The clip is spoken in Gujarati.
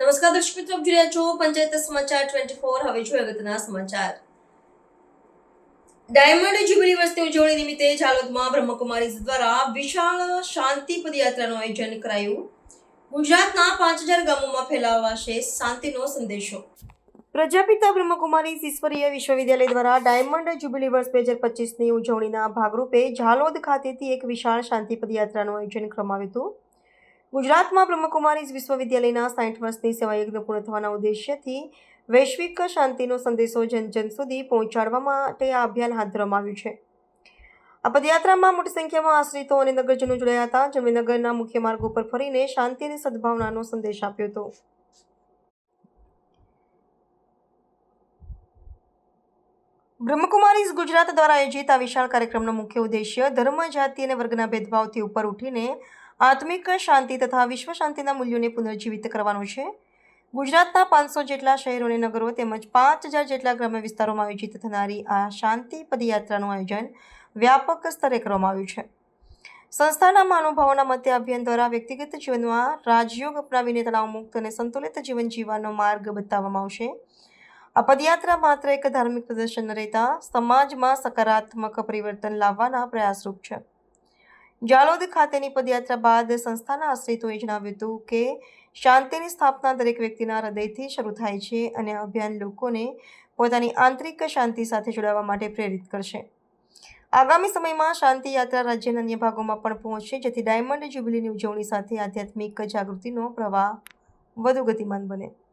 નમસ્કાર દર્શક મિત્રો, આપ જોઈ છો પંચાયત સમાચાર ટ્વેન્ટી ફોર હવે જોઈએ અગત્યના સમાચાર. ડાયમંડ જ્યુબિલી વર્ષની ઉજવણી નિમિત્તે ઝાલોદમાં બ્રહ્મકુમારીઝ દ્વારા વિશાળ શાંતિ પદયાત્રાનું આયોજન કરાયું. ગુજરાતના પાંચ હજાર ગામોમાં ફેલાવાશે શાંતિનો સંદેશો. પ્રજાપિતા બ્રહ્મકુમારી ઈશ્વરીય વિશ્વવિદ્યાલય દ્વારા ડાયમંડ જ્યુબિલી વર્ષ બે હજાર પચીસની ઉજવણીના ભાગરૂપે ઝાલોદ ખાતેથી એક વિશાળ શાંતિ પદયાત્રાનું આયોજન કરવામાં આવ્યું હતું. ગુજરાતમાં બ્રહ્મકુમારી વિશ્વવિદ્યાલયના સાઠ વર્ષની સેવા યજ્ઞ પૂર્ણ થવાના ઉદ્દેશ્યથી વૈશ્વિક શાંતિનો સંદેશો જન જન સુધી પહોંચાડવા માટે આ અભિયાન હાથ ધરવામાં આવ્યું છે. આ પદયાત્રામાં મોટી સંખ્યામાં આશ્રિતો અને નગરજનો જોડાયા હતા. જેમણે નગરના મુખ્ય માર્ગો પર ફરીને શાંતિ અને સદભાવનાનો સંદેશ આપ્યો હતો. બ્રહ્મકુમારીઝ ગુજરાત દ્વારા આયોજિત આ વિશાળ કાર્યક્રમનો મુખ્ય ઉદ્દેશ્ય ધર્મ, જાતિ અને વર્ગના ભેદભાવથી ઉપર ઉઠીને આત્મિક શાંતિ તથા વિશ્વ શાંતિના મૂલ્યોને પુનર્જીવિત કરવાનું છે. ગુજરાતના પાંચસો જેટલા શહેરો અને નગરો તેમજ પાંચ હજાર જેટલા ગ્રામ્ય વિસ્તારોમાં આયોજિત થનારી આ શાંતિ પદયાત્રાનું આયોજન વ્યાપક સ્તરે કરવામાં આવ્યું છે. સંસ્થાના મહાનુભાવોના મતે અભિયાન દ્વારા વ્યક્તિગત જીવનમાં રાજયોગ અપનાવીને તણાવ મુક્ત અને સંતુલિત જીવન જીવવાનો માર્ગ બતાવવામાં આવશે. આ પદયાત્રા માત્ર એક ધાર્મિક પ્રદર્શન રહેતા સમાજમાં સકારાત્મક પરિવર્તન લાવવાના પ્રયાસરૂપ છે. જાલોદ ખાતેની પદયાત્રા બાદ સંસ્થાના આશ્રિતોએ જણાવ્યું હતું કે શાંતિની સ્થાપના દરેક વ્યક્તિના હૃદયથી શરૂ થાય છે અને અભિયાન લોકોને પોતાની આંતરિક શાંતિ સાથે જોડાવા માટે પ્રેરિત કરશે. આગામી સમયમાં શાંતિ યાત્રા રાજ્યના અન્ય ભાગોમાં પણ પહોંચશે, જેથી ડાયમંડ જ્યુબિલીની ઉજવણી સાથે આધ્યાત્મિક જાગૃતિનો પ્રવાહ વધુ ગતિમાન બને.